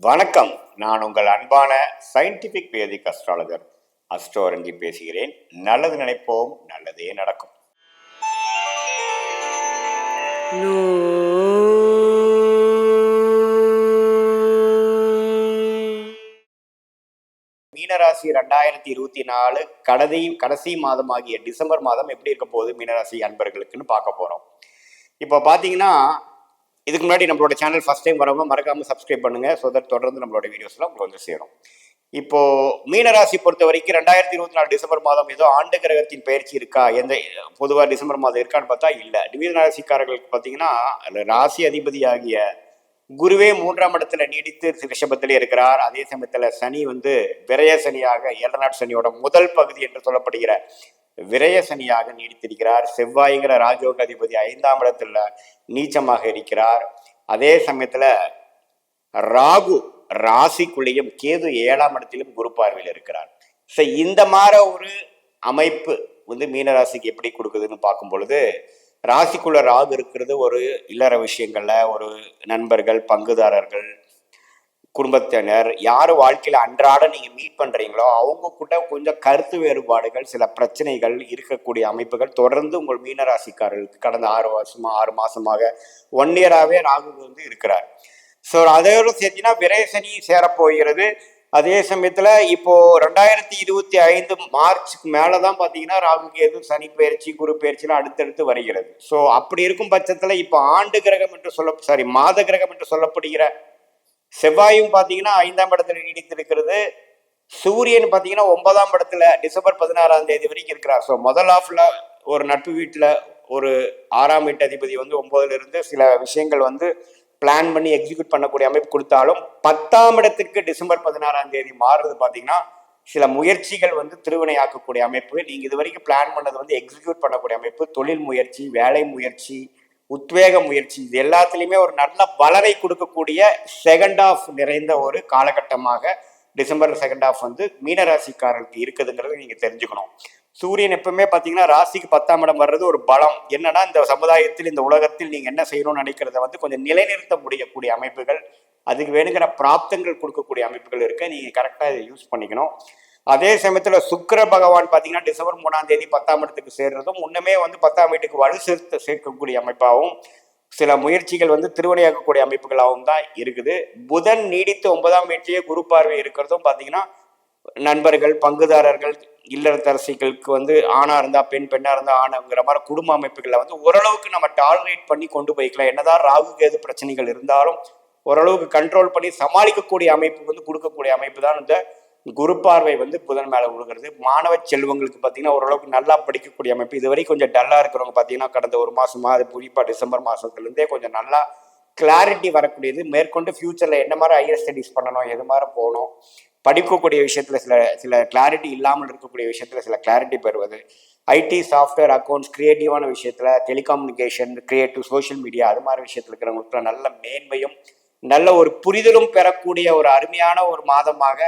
வணக்கம். நான் உங்கள் அன்பான சயின்டிபிக் வேதிக் அஸ்ட்ராலஜர் அஸ்ட்ரோரஞ்சி பேசுகிறேன். நல்லது நினைப்போம் நல்லதே நடக்கும். மீனராசி ரெண்டாயிரத்தி இருபத்தி நாலு கடைசி கடைசி மாதமாகிய டிசம்பர் மாதம் எப்படி இருக்க போகுது மீனராசி அன்பர்களுக்குன்னு பார்க்க போகிறோம் இப்போ பார்த்தீங்கன்னா இதுக்கு முன்னாடி நம்மளோட சேனல் ஃபஸ்ட் டைம் வரவங்க மறக்காமல் சப்ஸ்கிரைப் பண்ணுங்கள் ஸோ தட் தொடர்ந்து நம்மளோட வீடியோஸ்லாம் உங்களுக்கு வந்து சேரும். இப்போ மீனராசி பொறுத்த வரைக்கும் ரெண்டாயிரத்தி இருபத்தி நாலு டிசம்பர் மாதம் ஏதோ ஆண்டு கிரகத்தின் பயிற்சி இருக்கா? எந்த பொதுவாக டிசம்பர் மாதம் இருக்கான்னு பார்த்தா இல்லை. மீனராசிக்காரர்களுக்கு பார்த்தீங்கன்னா ராசி ராசி அதிபதியாகிய குருவே மூன்றாம் இடத்துல நீடித்து ரிஷபத்திலே இருக்கிறார். அதே சமயத்துல சனி வந்து விரய சனியாக ஏழநாட் சனியோட முதல் பகுதி என்று சொல்லப்படுகிற விரய சனியாக நீடித்திருக்கிறார். செவ்வாய்ங்கிற ராஜோக அதிபதி ஐந்தாம் இடத்துல நீச்சமாக இருக்கிறார். அதே சமயத்துல ராகு ராசிக்குள்ளேயும் கேது ஏழாம் இடத்திலும் குரு பார்வையில் இருக்கிறார். ஸோ இந்த மாதிரி ஒரு அமைப்பு வந்து மீனராசிக்கு எப்படி கொடுக்குதுன்னு பார்க்கும் பொழுது ராசிக்குள்ள ராகு இருக்கிறது ஒரு இல்லற விஷயங்கள்ல ஒரு நண்பர்கள் பங்குதாரர்கள் குடும்பத்தினர் யார் வாழ்க்கையில் அன்றாட நீங்க மீட் பண்றீங்களோ அவங்க கூட கொஞ்சம் கருத்து வேறுபாடுகள் சில பிரச்சனைகள் இருக்கக்கூடிய அமைப்புகள் தொடர்ந்து உங்கள் மீனராசிக்காரர்களுக்கு கடந்த ஆறு வருஷமா ஆறு மாசமாக ஒன் இயராகவே ராகு வந்து இருக்கிறார். ஸோ அதோடு சேர்த்தினா விரயசனி சேரப்போகிறது. அதே சமயத்தில் இப்போது ரெண்டாயிரத்தி இருபத்தி ஐந்து மார்ச்சுக்கு மேலே தான் பார்த்தீங்கன்னா ராகு கேது சனி பயிற்சி குரு பயிற்சிலாம் அடுத்தடுத்து வருகிறது. ஸோ அப்படி இருக்கும் பட்சத்தில் இப்போ ஆண்டு கிரகம் என்று சொல்ல சாரி மாத கிரகம் என்று சொல்லப்படுகிற செவ்வாயும் பார்த்தீங்கன்னா ஐந்தாம் இடத்துல நீடித்திருக்கிறது. சூரியன் பார்த்தீங்கன்னா ஒன்பதாம் இடத்துல டிசம்பர் பதினாறாம் தேதி வரைக்கும் இருக்கிறார். ஸோ முதல் ஆஃப்ல ஒரு நட்பு வீட்டில் ஒரு ஆறாம் வீட்டு அதிபதி வந்து ஒன்பதுல இருந்து சில விஷயங்கள் வந்து பிளான் பண்ணி எக்ஸிக்யூட் பண்ணக்கூடிய அமைப்பு கொடுத்தாலும் பத்தாம் இடத்திற்கு டிசம்பர் பதினாறாம் தேதி மாறுறது பார்த்தீங்கன்னா சில முயற்சிகள் வந்து திருவினையாக்கக்கூடிய அமைப்பு. நீங்கள் இது வரைக்கும் பிளான் பண்ணது வந்து எக்ஸிக்யூட் பண்ணக்கூடிய அமைப்பு. தொழில் முயற்சி வேலை முயற்சி உத்வேக முயற்சி இது எல்லாத்துலேயுமே ஒரு நல்ல வளரை கொடுக்கக்கூடிய செகண்ட் ஆஃப் நிறைந்த ஒரு காலகட்டமாக டிசம்பர் செகண்ட் ஆஃப் வந்து மீனராசிக்காரர்களுக்கு இருக்குதுங்கிறத நீங்கள் தெரிஞ்சுக்கணும். சூரியன் எப்பவுமே பார்த்தீங்கன்னா ராசிக்கு பத்தாம் இடம் வர்றது ஒரு பலம். என்னன்னா இந்த சமுதாயத்தில் இந்த உலகத்தில் நீங்கள் என்ன செய்யணும்னு நினைக்கிறத வந்து கொஞ்சம் நிலைநிறுத்த முடியக்கூடிய அமைப்புகள் அதுக்கு வேணுங்கிற பிராப்தங்கள் கொடுக்கக்கூடிய அமைப்புகள் இருக்குது நீங்கள் கரெக்டாக இதை யூஸ் பண்ணிக்கணும். அதே சமயத்தில் சுக்கிர பகவான் பார்த்தீங்கன்னா டிசம்பர் மூணாம் தேதி பத்தாம் இடத்துக்கு சேர்றதும் முன்னமே வந்து பத்தாம் வீட்டுக்கு வலு சேர்த்து சேர்க்கக்கூடிய அமைப்பாகவும் சில முயற்சிகள் வந்து திருவணையாக்கக்கூடிய அமைப்புகளாகவும் தான் இருக்குது. புதன் நீடித்து ஒன்பதாம் வீட்டிலேயே குரு பார்வை இருக்கிறதும் பார்த்தீங்கன்னா நண்பர்கள் பங்குதாரர்கள் இல்லறத்தரசிகளுக்கு வந்து ஆணாக இருந்தால் பெண் பெண்ணாக இருந்தால் ஆணுங்கிற மாதிரி குடும்ப அமைப்புகளை வந்து ஓரளவுக்கு நம்ம டாலரேட் பண்ணி கொண்டு போய்க்கலாம். என்னதான் ராகு கேது பிரச்சனைகள் இருந்தாலும் ஓரளவுக்கு கண்ட்ரோல் பண்ணி சமாளிக்கக்கூடிய அமைப்பு வந்து கொடுக்கக்கூடிய அமைப்பு தான் இந்த குரு பார்வை வந்து புதன் மேலே விழுகிறது மாணவ செல்வங்களுக்கு பார்த்தீங்கன்னா ஓரளவுக்கு நல்லா படிக்கக்கூடிய அமைப்பு. இதுவரை கொஞ்சம் டல்லாக இருக்கிறவங்க பார்த்தீங்கன்னா கடந்த ஒரு மாசமா அது குறிப்பாக டிசம்பர் மாதத்துலேருந்தே கொஞ்சம் நல்லா கிளாரிட்டி வரக்கூடியது. மேற்கொண்டு ஃபியூச்சரில் என்ன மாதிரி ஹையர் ஸ்டடீஸ் பண்ணணும் எது மாதிரி போகணும் படிக்கக்கூடிய விஷயத்தில் சில சில கிளாரிட்டி இல்லாமல் இருக்கக்கூடிய விஷயத்தில் சில கிளாரிட்டி பெறுவது. ஐடி சாஃப்ட்வேர் அக்கௌண்ட்ஸ் க்ரியேட்டிவான விஷயத்தில் டெலிகம்யூனிகேஷன் க்ரியேட்டிவ் சோஷியல் மீடியா அது மாதிரி விஷயத்தில் இருக்கிறவங்களுக்கு நல்ல மேன்மையும் நல்ல ஒரு புரிதலும் பெறக்கூடிய ஒரு அருமையான ஒரு மாதமாக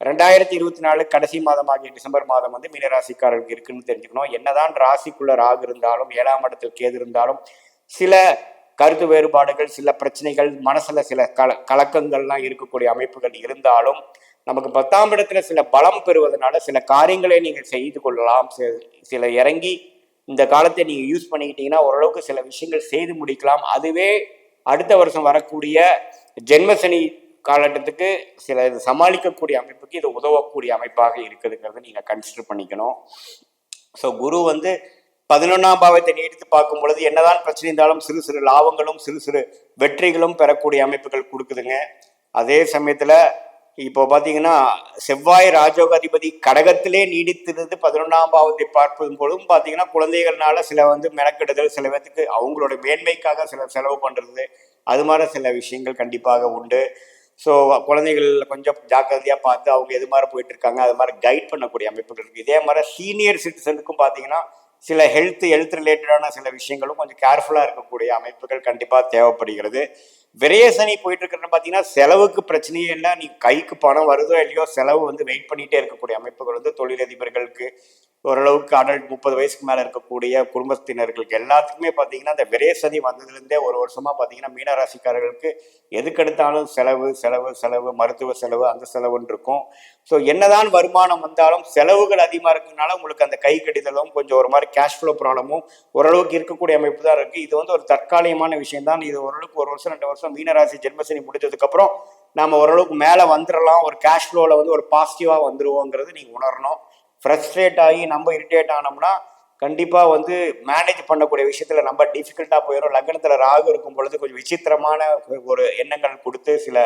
ரெண்டாயிரத்தி இருபத்தி நாலு கடைசி மாதமாகிய டிசம்பர் மாதம் வந்து மீனராசிக்காரர்களுக்கு இருக்குன்னு தெரிஞ்சுக்கணும். என்னதான் ராசிக்குள்ள ராகு இருந்தாலும் ஏழாம் இடத்தில் கேது இருந்தாலும் சில கருத்து வேறுபாடுகள் சில பிரச்சனைகள் மனசுல சில கல கலக்கங்கள்லாம் இருக்கக்கூடிய அமைப்புகள் இருந்தாலும் நமக்கு பத்தாம் இடத்துல சில பலம் பெறுவதனால சில காரியங்களை நீங்கள் செய்து கொள்ளலாம். சில இறங்கி இந்த காலத்தை நீங்கள் யூஸ் பண்ணிக்கிட்டீங்கன்னா ஓரளவுக்கு சில விஷயங்கள் செய்து முடிக்கலாம். அதுவே அடுத்த வருஷம் வரக்கூடிய ஜென்மசனி காலகட்டத்துக்கு சில இது சமாளிக்கக்கூடிய அமைப்புக்கு இது உதவக்கூடிய அமைப்பாக இருக்குதுங்கிறத நீங்கள் கன்சிடர் பண்ணிக்கணும். ஸோ குரு வந்து பதினொன்றாம் பாவத்தை நீடித்து பார்க்கும் பொழுது என்னதான் பிரச்சனை இருந்தாலும் சிறு சிறு லாபங்களும் சிறு சிறு வெற்றிகளும் பெறக்கூடிய அமைப்புகள் கொடுக்குதுங்க. அதே சமயத்தில் இப்போ பார்த்தீங்கன்னா செவ்வாய் ராஜோக அதிபதி கடகத்திலே நீடித்திருந்து பதினொன்றாம் பாவத்தை பார்ப்பதும் பொழுதும் பார்த்தீங்கன்னா குழந்தைகள்னால சில வந்து மெனக்கெடுதல் சில பேத்துக்கு அவங்களோட மேன்மைக்காக சில செலவு பண்ணுறது அது மாதிரி சில விஷயங்கள் கண்டிப்பாக உண்டு. ஸோ குழந்தைகள் கொஞ்சம் ஜாக்கிரதையாக பார்த்து அவங்க எது மாதிரி போயிட்டு இருக்காங்க அது மாதிரி கைட் பண்ணக்கூடிய அமைப்புகள் இருக்குது இதே மாதிரி சீனியர் சிட்டிசனுக்கும் பார்த்தீங்கன்னா சில ஹெல்த் ஹெல்த் ரிலேட்டடான சில விஷயங்களும் கொஞ்சம் கேர்ஃபுல்லாக இருக்கக்கூடிய அமைப்புகள் கண்டிப்பாக தேவைப்படுகிறது. விரயசனி போயிட்டு இருக்கிற பார்த்தீங்கன்னா செலவுக்கு பிரச்சனையே இல்லை. நீ கைக்கு பணம் வருதோ இல்லையோ செலவு வந்து வெயிட் பண்ணிகிட்டே இருக்கக்கூடிய அமைப்புகள் வந்து தொழிலதிபர்களுக்கு ஓரளவுக்கு அடல்ட் முப்பது வயசுக்கு மேலே இருக்கக்கூடிய குடும்பத்தினர்களுக்கு எல்லாத்துக்குமே பார்த்தீங்கன்னா இந்த விரேசனி வந்ததுலேருந்தே ஒரு வருஷமா பார்த்தீங்கன்னா மீனராசிக்காரர்களுக்கு எதுக்கெடுத்தாலும் செலவு செலவு செலவு மருத்துவ செலவு அந்த செலவுன்னு இருக்கும். ஸோ என்னதான் வருமானம் வந்தாலும் செலவுகள் அதிகமாக இருக்கிறதுனால உங்களுக்கு அந்த கை கடிதலும் கொஞ்சம் ஒரு மாதிரி கேஷ் ஃப்ளோ ப்ராப்ளமும் ஓரளவுக்கு இருக்கக்கூடிய அமைப்பு தான் இருக்குது இது வந்து ஒரு தற்காலிகமான விஷயம் தான் இது ஓரளவுக்கு ஒரு வருஷம் ரெண்டு வருஷம் மீனராசி ஜென்மசனி முடிஞ்சதுக்கப்புறம் நாம் ஓரளவுக்கு மேலே வந்துடலாம் ஒரு கேஷ் ஃப்ளோவில் வந்து ஒரு பாசிட்டிவாக வந்துருவோங்கிறது நீங்கள் உணரணும். ஃப்ரஸ்ட்ரேட் ஆகி நம்ம இரிட்டேட் ஆனோம்னா கண்டிப்பாக வந்து மேனேஜ் பண்ணக்கூடிய விஷயத்தில் நம்ம டிஃபிகல்ட்டாக போயிடும் லக்னத்தில் ராகு இருக்கும் பொழுது கொஞ்சம் விசித்திரமான ஒரு எண்ணங்கள் கொடுத்து சில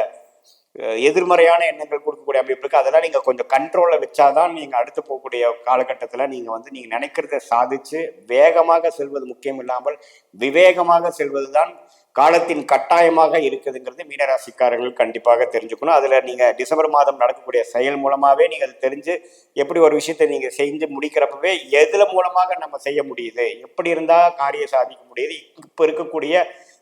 எதிர்மறையான எண்ணங்கள் கொடுக்கக்கூடிய அமைப்பு இருக்குது அதெல்லாம் நீங்கள் கொஞ்சம் கண்ட்ரோலில் வச்சாதான் நீங்கள் அடுத்து போகக்கூடிய காலகட்டத்தில் நீங்கள் வந்து நீங்கள் நினைக்கிறத சாதிச்சு வேகமாக செல்வது முக்கியம் இல்லாமல் விவேகமாக செல்வது தான் காலத்தின் கட்டாயமாக இருக்குதுங்கிறது மீனராசிக்காரர்கள் கண்டிப்பாக தெரிஞ்சுக்கணும். அதில் நீங்கள் டிசம்பர் மாதம் நடக்கக்கூடிய செயல் மூலமாகவே நீங்கள் அதை தெரிஞ்சு எப்படி ஒரு விஷயத்தை நீங்கள் செஞ்சு முடிக்கிறப்பவே எதில் மூலமாக நம்ம செய்ய முடியுது? எப்படி இருந்தால் காரியம் சாதிக்க முடியுது? இப்போ இருக்கக்கூடிய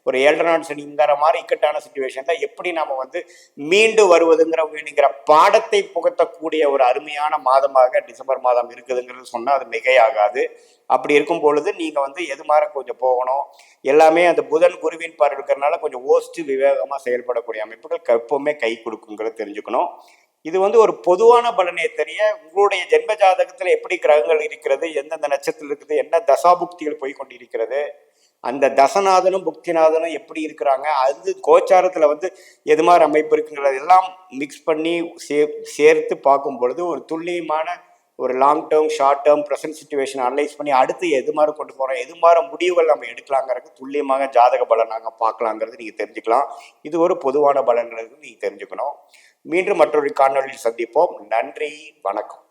ஒரு ஏழரை நாள் சனிங்கிற மாதிரி இக்கட்டான சுச்சுவேஷனில் எப்படி நம்ம வந்து மீண்டு வருவதுங்கிற பாடத்தை புகத்தக்கூடிய ஒரு அருமையான மாதமாக டிசம்பர் மாதம் இருக்குதுங்கிறது சொன்னால் அது மிகையாகாது. அப்படி இருக்கும் பொழுது நீங்கள் வந்து எது மாதிரி கொஞ்சம் போகணும் எல்லாமே அந்த புதன் குருவின் பார் இருக்கிறனால கொஞ்சம் ஓஸ்ட்டு விவேகமாக செயல்படக்கூடிய அமைப்புகள் எப்பவுமே கை கொடுக்குங்கிறத தெரிஞ்சுக்கணும். இது வந்து ஒரு பொதுவான பலனே தெரிய உங்களுடைய ஜென்ம ஜாதகத்தில் எப்படி கிரகங்கள் இருக்கிறது எந்தெந்த நட்சத்திரம் இருக்குது என்ன தசாபுக்திகள் போய் கொண்டிருக்கிறது அந்த தசநாதனும் புக்திநாதனும் எப்படி இருக்கிறாங்க? அது கோச்சாரத்தில் வந்து எது மாதிரி அமைப்பு இருக்குங்கிறது எல்லாம் மிக்ஸ் பண்ணி சே சேர்த்து பார்க்கும் பொழுது ஒரு துல்லியமான ஒரு long term short term present situation analyse பண்ணி அடுத்து எது மாதிரி கொண்டு போகிறோம் எது மாதிரி முடிவுகள் நம்ம எடுக்கலாங்கிறது துல்லியமாக ஜாதக பலன் நாங்கள் பார்க்கலாங்கிறது நீங்கள் தெரிஞ்சுக்கலாம். இது ஒரு பொதுவான பலன்கிறது நீங்கள் தெரிஞ்சுக்கணும். மீண்டும் மற்றொரு காணொளியில் சந்திப்போம். நன்றி வணக்கம்.